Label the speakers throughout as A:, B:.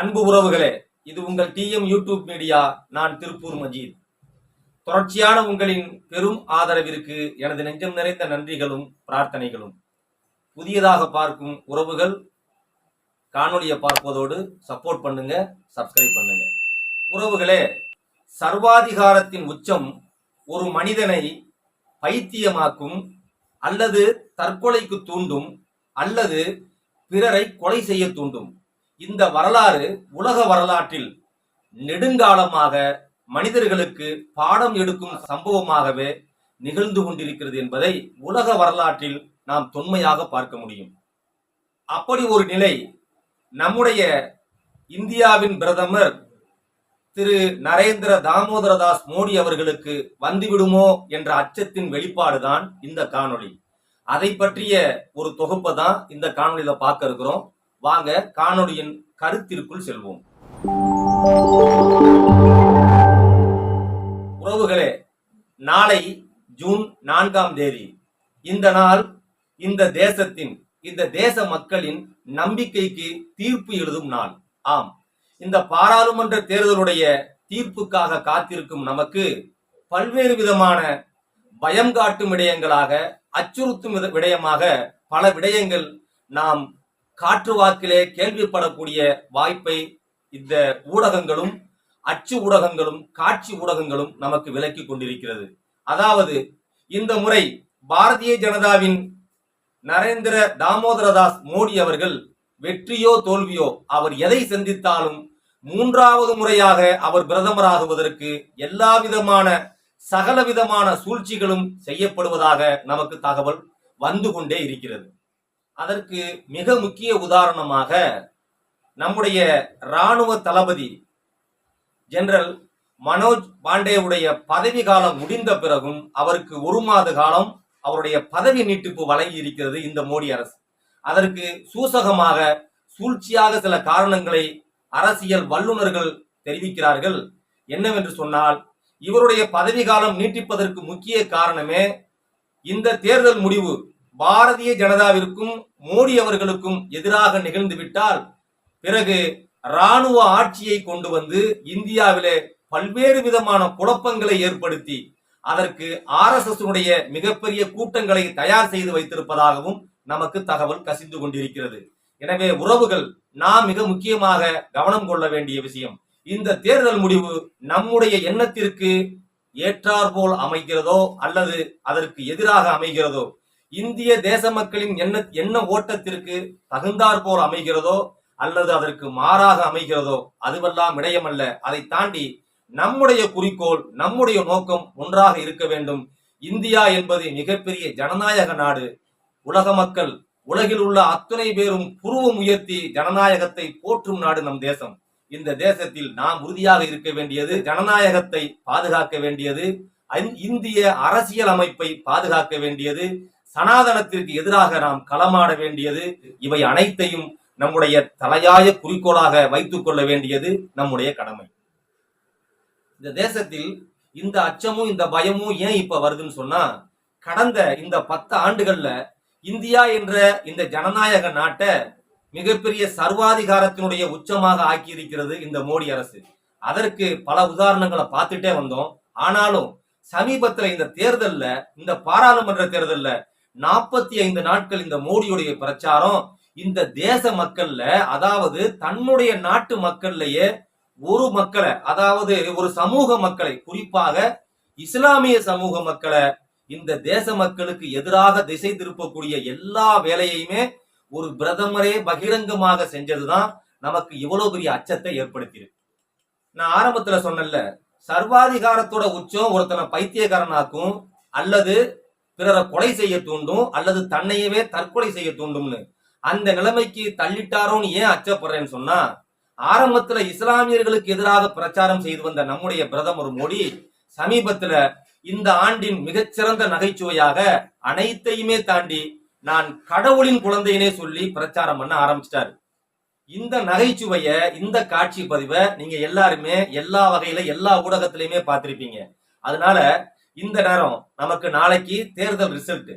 A: அன்பு உறவுகளே இது உங்கள் டிஎம் யூடியூப் மீடியா நான் திருப்பூர் மஜீத். தொடர்ச்சியான உங்களின் பெரும் ஆதரவிற்கு எனது நெஞ்சம் நிறைந்த நன்றிகளும் பிரார்த்தனைகளும். புதியதாக பார்க்கும் உறவுகள் காணொலியை பார்ப்பதோடு சப்போர்ட் பண்ணுங்க சப்ஸ்கிரைப் பண்ணுங்க. உறவுகளே சர்வாதிகாரத்தின் உச்சம் ஒரு மனிதனை பைத்தியமாக்கும் அல்லது தற்கொலைக்கு தூண்டும் அல்லது பிறரை கொலை செய்ய தூண்டும். இந்த வரலாறு உலக வரலாற்றில் நெடுங்காலமாக மனிதர்களுக்கு பாடம் எடுக்கும் சம்பவமாகவே நிகழ்ந்து கொண்டிருக்கிறது என்பதை உலக வரலாற்றில் நாம் தொன்மையாக பார்க்க முடியும். அப்படி ஒரு நிலை நம்முடைய இந்தியாவின் பிரதமர் திரு நரேந்திர தாமோதரதாஸ் மோடி அவர்களுக்கு வந்துவிடுமோ என்ற அச்சத்தின் வெளிப்பாடுதான் இந்த காணொளி. அதை பற்றிய ஒரு தொகுப்பை தான் இந்த காணொலியில பார்க்க இருக்கிறோம். வாங்க காணொலியின் கருத்திற்குள் செல்வோம். உறவுகளே நாளை ஜூன் நான்காம் தேதி. இந்த நாள் இந்த தேசத்தின் இந்த தேச மக்களின் நம்பிக்கைக்கு தீர்ப்பு எழுதும் நாள். ஆம். இந்த பாராளுமன்ற தேர்தலுடைய தீர்ப்புக்காக காத்திருக்கும் நமக்கு பல்வேறு விதமான பயம் காட்டும் விடயங்களாக அச்சுறுத்தும் வித- விடயமாக பல விடயங்கள் நாம் காற்று வாக்கிலே கேள்விப்படக்கூடிய வாய்ப்பை இந்த ஊடகங்களும் அச்சு ஊடகங்களும் காட்சி ஊடகங்களும் நமக்கு விலக்கி கொண்டிருக்கிறது. அதாவது இந்த முறை பாரதிய ஜனதாவின் நரேந்திர தாமோதரதாஸ் மோடி அவர்கள் வெற்றியோ தோல்வியோ அவர் எதை சந்தித்தாலும் மூன்றாவது முறையாக அவர் பிரதமராகுவதற்கு எல்லா விதமான சகல விதமான சூழ்ச்சிகளும் செய்யப்படுவதாக நமக்கு தகவல் வந்து கொண்டே இருக்கிறது. அதற்கு மிக முக்கிய உதாரணமாக நம்முடைய ராணுவ தளபதி ஜெனரல் மனோஜ் பாண்டேவுடைய பதவி காலம் முடிந்த பிறகும் அவருக்கு ஒரு மாத காலம் அவருடைய பதவி நீட்டிப்பு வழங்கி இருக்கிறது இந்த மோடி அரசு. அதற்கு சூசகமாக சூழ்ச்சியாக சில காரணங்களை அரசியல் வல்லுநர்கள் தெரிவிக்கிறார்கள். என்னவென்று சொன்னால் இவருடைய பதவி காலம் நீட்டிப்பதற்கு முக்கிய காரணமே இந்த தேர்தல் முடிவு பாரதிய ஜனதாவிற்கும் மோடி அவர்களுக்கும் எதிராக நிகழ்ந்துவிட்டால் பிறகு இராணுவ ஆட்சியை கொண்டு வந்து இந்தியாவிலே பல்வேறு விதமான குழப்பங்களை ஏற்படுத்தி அதற்கு ஆர்எஸ்எஸ் உடைய மிகப்பெரிய கூட்டங்களை தயார் செய்து வைத்திருப்பதாகவும் நமக்கு தகவல் கசிந்து கொண்டிருக்கிறது. எனவே உறவுகள் நாம் மிக முக்கியமாக கவனம் கொள்ள வேண்டிய விஷயம் இந்த தேர்தல் முடிவு நம்முடைய எண்ணத்திற்கு ஏற்றாற்போல் அமைகிறதோ அல்லது அதற்கு எதிராக அமைகிறதோ இந்திய தேச மக்களின் எண்ண எண்ண ஓட்டத்திற்கு தகுந்தாற்போல் அமைகிறதோ அல்லது அதற்கு மாறாக அமைகிறதோ அதுவெல்லாம் விடயமல்ல. அதை தாண்டி நம்முடைய குறிக்கோள் நம்முடைய நோக்கம் ஒன்றாக இருக்க வேண்டும். இந்தியா என்பது மிகப்பெரிய ஜனநாயக நாடு. உலக மக்கள் உலகில் உள்ள அத்தனை பேரும் புருவம் உயர்த்தி ஜனநாயகத்தை போற்றும் நாடு நம் தேசம். இந்த தேசத்தில் நாம் உறுதியாக இருக்க வேண்டியது ஜனநாயகத்தை பாதுகாக்க வேண்டியது இந்திய அரசியல் அமைப்பை பாதுகாக்க வேண்டியது சனாதனத்திற்கு எதிராக நாம் களமாட வேண்டியது இவை அனைத்தையும் நம்முடைய தலையாய குறிக்கோளாக வைத்துக் கொள்ள வேண்டியது நம்முடைய கடமை. இந்த தேசத்தில் இந்த அச்சமும் இந்த பயமும் ஏன் இப்ப வருதுன்னு சொன்னா கடந்த இந்த பத்து ஆண்டுகள்ல இந்தியா என்ற இந்த ஜனநாயக நாட்டை மிகப்பெரிய சர்வாதிகாரத்தினுடைய உச்சமாக ஆக்கி இருக்கிறது இந்த மோடி அரசு. அதற்கு பல உதாரணங்களை பார்த்துட்டே வந்தோம். ஆனாலும் சமீபத்துல இந்த தேர்தல்ல இந்த பாராளுமன்ற தேர்தல்ல நாற்பத்தி ஐந்து நாட்கள் இந்த மோடியுடைய பிரச்சாரம். இந்த தேச மக்கள்ல அதாவது தன்னுடைய நாட்டு மக்கள்லயே ஒரு மக்களை அதாவது ஒரு சமூக மக்களை குறிப்பாக இஸ்லாமிய சமூக மக்களை இந்த தேச மக்களுக்கு எதிராக திசை திருப்பக்கூடிய எல்லா வேலையுமே ஒரு பிரதமரே பகிரங்கமாக செஞ்சதுதான் நமக்கு இவ்வளவு பெரிய அச்சத்தை ஏற்படுத்தியிருக்கு. நான் ஆரம்பத்துல சொன்னேன்ல சர்வாதிகாரத்தோட உச்சம் ஒருத்தனை பைத்தியக்காரனாக்கும் அல்லது பிறரை கொலை செய்ய தூண்டும் அல்லது தன்னையவே தற்கொலை செய்ய தூண்டும்னு. அந்த நிலைமைக்கு தள்ளிட்டாரோன்னு ஏன் அச்சப்படுறேன்னு சொன்னா ஆரம்பத்துல இஸ்லாமியர்களுக்கு எதிராக பிரச்சாரம் செய்து வந்த நம்முடைய பிரதமர் மோடி சமீபத்துல இந்த ஆண்டின் மிகச்சிறந்த நகைச்சுவையாக அனைத்தையுமே தாண்டி நான் கடவுளின் குழந்தையினே சொல்லி பிரச்சாரம் பண்ண ஆரம்பிச்சிட்டாரு. இந்த நகைச்சுவைய இந்த காட்சி பதிவை நீங்க எல்லாருமே எல்லா வகையில எல்லா ஊடகத்திலயுமே பார்த்திருப்பீங்க. அதனால இந்த நேரம் நமக்கு நாளைக்கு தேர்தல் ரிசல்ட்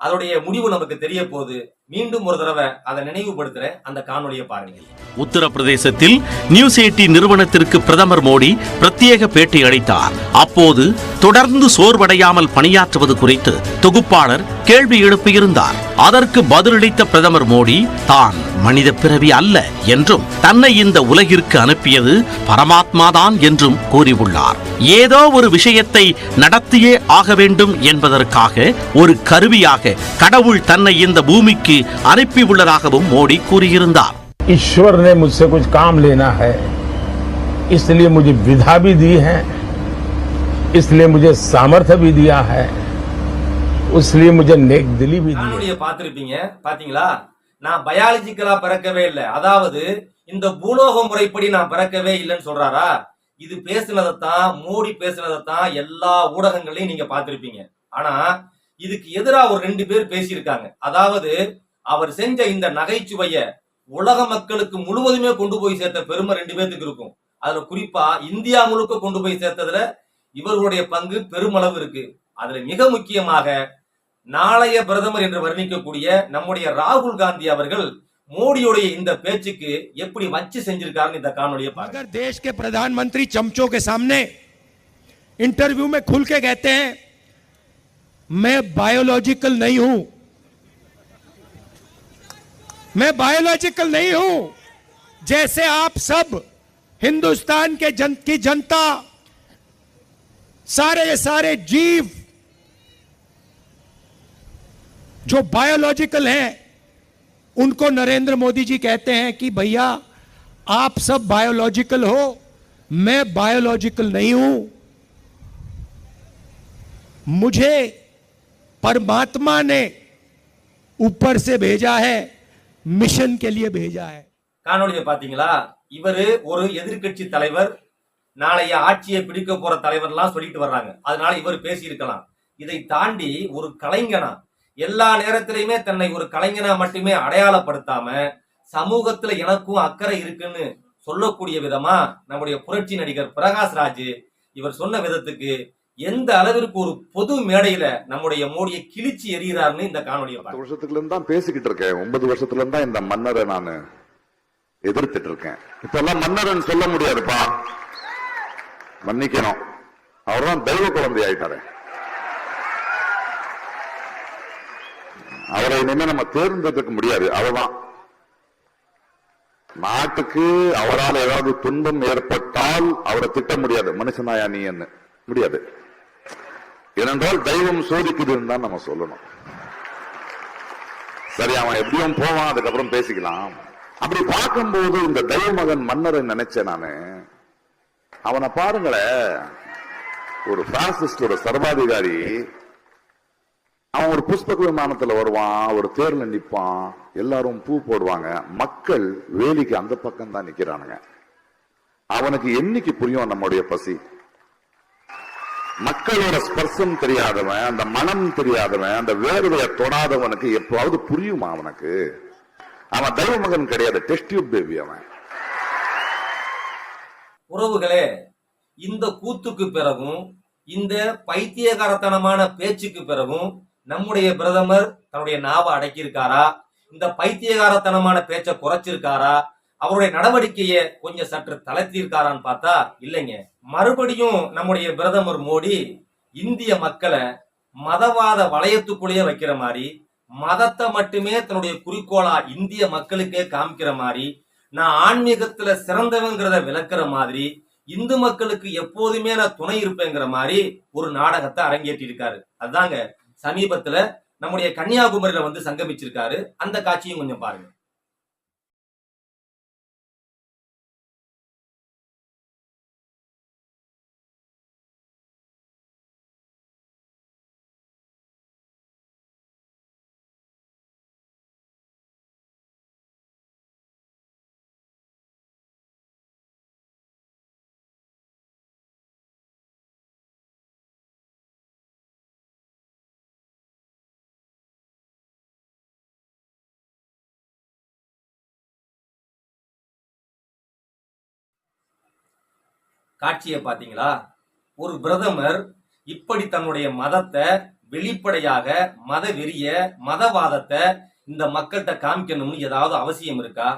A: அதோடைய முடிவு நமக்கு தெரிய போகுது. மீண்டும் ஒரு தடவை அதை நினைவுபடுத்துற அந்த காணொலியை பாருங்க
B: உத்தரப்பிரதேசத்தில் நியூஸ் எயிட்டி நிறுவனத்திற்கு பிரதமர் மோடி பிரத்யேக பேட்டி அளித்தார். அப்போது தொடர்ந்து சோர்வடையாமல் பணியாற்றுவது குறித்து தொகுப்பாளர் கேள்வி எழுப்பியிருந்தார். அதற்கு பதிலளித்த பிரதமர் மோடி தான் மனித பிறவி அல்ல என்றும் தன்னை இந்த உலகிற்கு அனுப்பியது பரமாத்மாதான் என்றும் கூறியுள்ளார். ஏதோ ஒரு விஷயத்தை நடத்தியே ஆக வேண்டும் என்பதற்காக ஒரு கருவியாக கடவுள் தன்னை இந்த பூமிக்கு அனுப்பியுள்ளதாகவும் மோடி கூறியிருந்தார்
C: ईश्वर ने मुझसे कुछ काम लेना है इसलिए मुझे विधा भी दी है इसलिए मुझे सामर्थ्य भी दिया है इसलिए मुझे नेक दिली भी दी है
A: காணொளியை பார்த்திருப்பீங்க பாத்தீங்களா நான் பயாலஜிக்கலா பிறக்கவே இல்லை அதாவது இந்த பூலோக முறைப்படி நான் பிறக்கவே இல்லைன்னு சொல்றாரா இது பேசுனதைத்தான் மோடி பேசுனதைத்தான் எல்லா ஊடகங்களையும் நீங்க பார்த்திருப்பீங்க ஆனா இதுக்கு எதிரா ஒரு ரெண்டு பேர் பேசியிருக்காங்க அதாவது அவர் செஞ்ச இந்த நகைச்சுவைய உலக மக்களுக்கு முழுவதுமே கொண்டு போய் சேர்த்த பெருமை ரெண்டு பேர்த்துக்கு இருக்கும் அதுல குறிப்பா இந்தியா முழுக்க கொண்டு போய் சேர்த்ததுல இவர்களுடைய பங்கு பெருமளவு இருக்கு அதுல மிக முக்கியமாக நாளைய பிரதமர் என்று வர்ணிக்கக்கூடிய நம்முடைய ராகுல் காந்தி அவர்கள் மோடியுடைய இந்த பேச்சுக்கு எப்படி வச்சு செஞ்சிருக்காருன்னு இந்த காணொலியை பாருங்க
D: अगर देश के प्रधानमंत्री चमचों के सामने इंटरव्यू में खुल के कहते हैं मैं बायोलॉजिकल नहीं हूं मैं बायोलॉजिकल नहीं हूँ। जैसे आप सब हिंदुस्तान के जन, की जनता, सारे सारे जीव जो बायोलॉजिकल हैं, उनको नरेंद्र मोदी जी कहते हैं कि भैया, आप सब बायोलॉजिकल हो, मैं बायोलॉजिकल नहीं हूँ। मुझे परमात्मा ने ऊपर से भेजा है। मिशन के लिए भेजा है
A: காணொலியை பாத்தீங்களா இவரு ஒரு எதிர்க்கட்சி தலைவர் நாளைய ஆட்சியை பிடிக்க போற தலைவர்லாம் சொல்லிட்டு வர்றாங்க அதனால இவர் பேசியிருக்கலாம் இதை தாண்டி ஒரு கலைஞனா எல்லா நேரத்திலையுமே தன்னை ஒரு கலைஞனா மட்டுமே அடையாளப்படுத்தாம சமூகத்துல எனக்கும் அக்கறை இருக்குன்னு சொல்லக்கூடிய விதமா நம்முடைய புரட்சி நடிகர் பிரகாஷ் ராஜ் இவர் சொன்ன விதத்துக்கு எந்த அளவிற்கு ஒரு பொது மேடையில நம்முடைய மோடியை கிழிச்சு எறிகிறாருன்னு இந்த காணொலியை
E: பத்து வருஷத்துல இருந்து தான் பேசிக்கிட்டு இருக்கேன். ஒன்பது வருஷத்துல இருந்து தான் இந்த மன்னரை நான் எதிர்த்துட்டு இருக்கேன். இப்ப எல்லாம் மன்னரன் சொல்ல முடியாதுப்பா. மன்னிக்கணும். அவர்தான் தெய்வ குழந்தை ஆயிட்டாரு. அவரை இனிமே நம்ம தேர்ந்தெடுக்க முடியாது. அவர்தான். நாட்டுக்கு அவரால் ஏதாவது துன்பம் ஏற்பட்டால் அவரை திட்ட முடியாது. மனுஷனாயா நீ என்ன முடியாது. ஏனென்றால் தெய்வம் சோதிக்குதுன்னு தான் நம்ம சொல்லணும். சரி அவன் எப்படியும் போவான் அதுக்கப்புறம் பேசிக்கலாம். அப்படி பார்க்கும்போது இந்த தெய்வமகன் மன்னரை நினைச்சேன் நானு. அவனை பாருங்களேன். ஒரு பாசிஸ்ட் சர்வாதிகாரி. அவன் ஒரு புஷ்பக விமானத்துல வருவான் ஒரு தேர்ல நிப்பான் எல்லாரும் பூ போடுவாங்க. மக்கள் வேலிக்கு அந்த பக்கம் தான் நிக்கிறானுங்க. அவனுக்கு என்னைக்கு புரியும்? நம்முடைய பசி. மக்களோட ஸ்பர்சம் தெரியாதவன் அந்த மனம் தெரியாதவன் அந்த வேர்வையை தொடாதவனுக்கு எப்பவாவது புரியுமா அவனுக்கு? அவன் தெய்வ மகன் கிடையாது டெஸ்ட் பேபி அவன்.
A: உறவுகளே இந்த கூத்துக்கு பிறகும் இந்த பைத்தியகாரத்தனமான பேச்சுக்கு பிறகும் நம்முடைய பிரதமர் தன்னுடைய நாவை அடக்கியிருக்காரா? இந்த பைத்தியகாரத்தனமான பேச்சை குறைச்சிருக்காரா? அவருடைய நடவடிக்கையை கொஞ்சம் சற்று தளர்த்தியிருக்காரான்னு பார்த்தா இல்லைங்க. மறுபடியும் நம்முடைய பிரதமர் மோடி இந்திய மக்களை மதவாத வளையத்துக்குள்ளேயே வைக்கிற மாதிரி மதத்தை மட்டுமே தன்னுடைய குறிக்கோளா இந்திய மக்களுக்கே காமிக்கிற மாதிரி நான் ஆன்மீகத்துல சிறந்தவங்கிறத விளக்குற மாதிரி இந்து மக்களுக்கு எப்போதுமே நான் துணை இருப்பேங்கிற மாதிரி ஒரு நாடகத்தை அரங்கேற்றி இருக்காரு அதாங்க சமீபத்துல நம்முடைய கன்னியாகுமரியில வந்து சங்கமிச்சிருக்காரு. அந்த காட்சியும் கொஞ்சம் பாருங்க. காட்சியை பார்த்தீங்களா? ஒரு பிரதமர் இப்படி தன்னுடைய மதத்தை வெளிப்படையாக மத வெறிய மதவாதத்தை இந்த மக்கள்கிட்ட காமிக்கணும்னு ஏதாவது அவசியம் இருக்கா?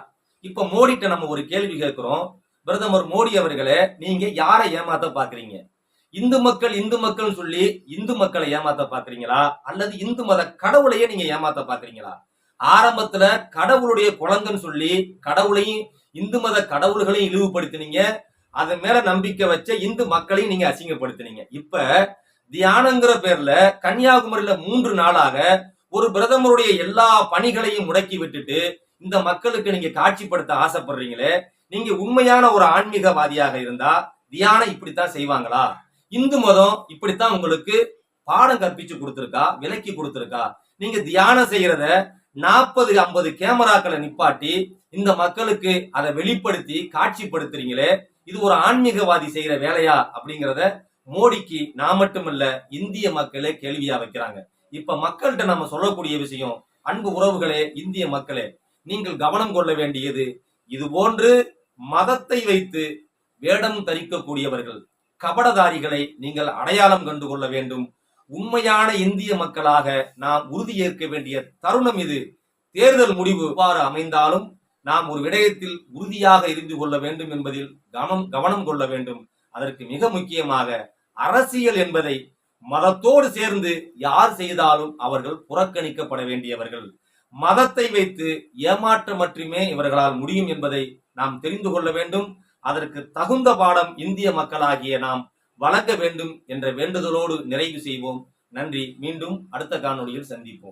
A: இப்ப மோடிட்ட நம்ம ஒரு கேள்வி கேட்கிறோம். பிரதமர் மோடி அவர்களே நீங்க யாரை ஏமாத்த பாக்குறீங்க? இந்து மக்கள் இந்து மக்கள் சொல்லி இந்து மக்களை ஏமாத்த பாக்குறீங்களா? அல்லது இந்து மத கடவுளையே நீங்க ஏமாத்த பாக்குறீங்களா? ஆரம்பத்துல கடவுளுடைய குழந்தைன்னு சொல்லி கடவுளையும் இந்து மத கடவுள்களையும் இழிவுபடுத்தினீங்க. அதன் மேல நம்பிக்கை வச்ச இந்து மக்களையும் நீங்க அசிங்கப்படுத்தினீங்க. இப்ப தியானங்கிற பேர்ல கன்னியாகுமரியில மூன்று நாளாக ஒரு பிரதமருடைய எல்லா பணிகளையும் முடக்கி விட்டுட்டு இந்த மக்களுக்கு நீங்க காட்சிப்படுத்த ஆசைப்படுறீங்களே நீங்க உண்மையான ஒரு ஆன்மீகவாதியாக இருந்தா தியானம் இப்படித்தான் செய்வாங்களா? இந்து மதம் இப்படித்தான் உங்களுக்கு பாடம் கற்பிச்சு கொடுத்துருக்கா விலக்கி கொடுத்துருக்கா? நீங்க தியானம் செய்யறத நாற்பது ஐம்பது கேமராக்களை நிப்பாட்டி இந்த மக்களுக்கு அதை வெளிப்படுத்தி காட்சிப்படுத்துறீங்களே இது ஒரு ஆன்மீகவாதி செய்யற வேலையா அப்படிங்கிறத மோடிக்கு நான் மட்டுமல்ல இந்திய மக்களே கேள்வியா வைக்கிறாங்க. இப்ப மக்கள்கிட்ட நம்ம சொல்லக்கூடிய விஷயம் அன்பு உறவுகளே இந்திய மக்களே நீங்கள் கவனம் கொள்ள வேண்டியது இது போன்று மதத்தை வைத்து வேடம் தரிக்கக்கூடியவர்கள் கபடதாரிகளை நீங்கள் அடையாளம் கண்டு கொள்ள வேண்டும். உண்மையான இந்திய மக்களாக நாம் உறுதியேற்க வேண்டிய தருணம் இது. தேர்தல் முடிவு எவ்வாறு அமைந்தாலும் நாம் ஒரு விடயத்தில் உறுதியாக இருந்து கொள்ள வேண்டும் என்பதில் கவனம் கவனம் கொள்ள வேண்டும். அதற்கு மிக முக்கியமாக அரசியல் என்பதை மதத்தோடு சேர்ந்து யார் செய்தாலும் அவர்கள் புறக்கணிக்கப்பட வேண்டியவர்கள். மதத்தை வைத்து ஏமாற்ற மட்டுமே இவர்களால் முடியும் என்பதை நாம் தெரிந்து கொள்ள வேண்டும். அதற்கு தகுந்த பாடம் இந்திய மக்களாகிய நாம் வழங்க வேண்டும் என்ற வேண்டுதலோடு நிறைவு செய்வோம். நன்றி. மீண்டும் அடுத்த காணொலியில் சந்திப்போம்.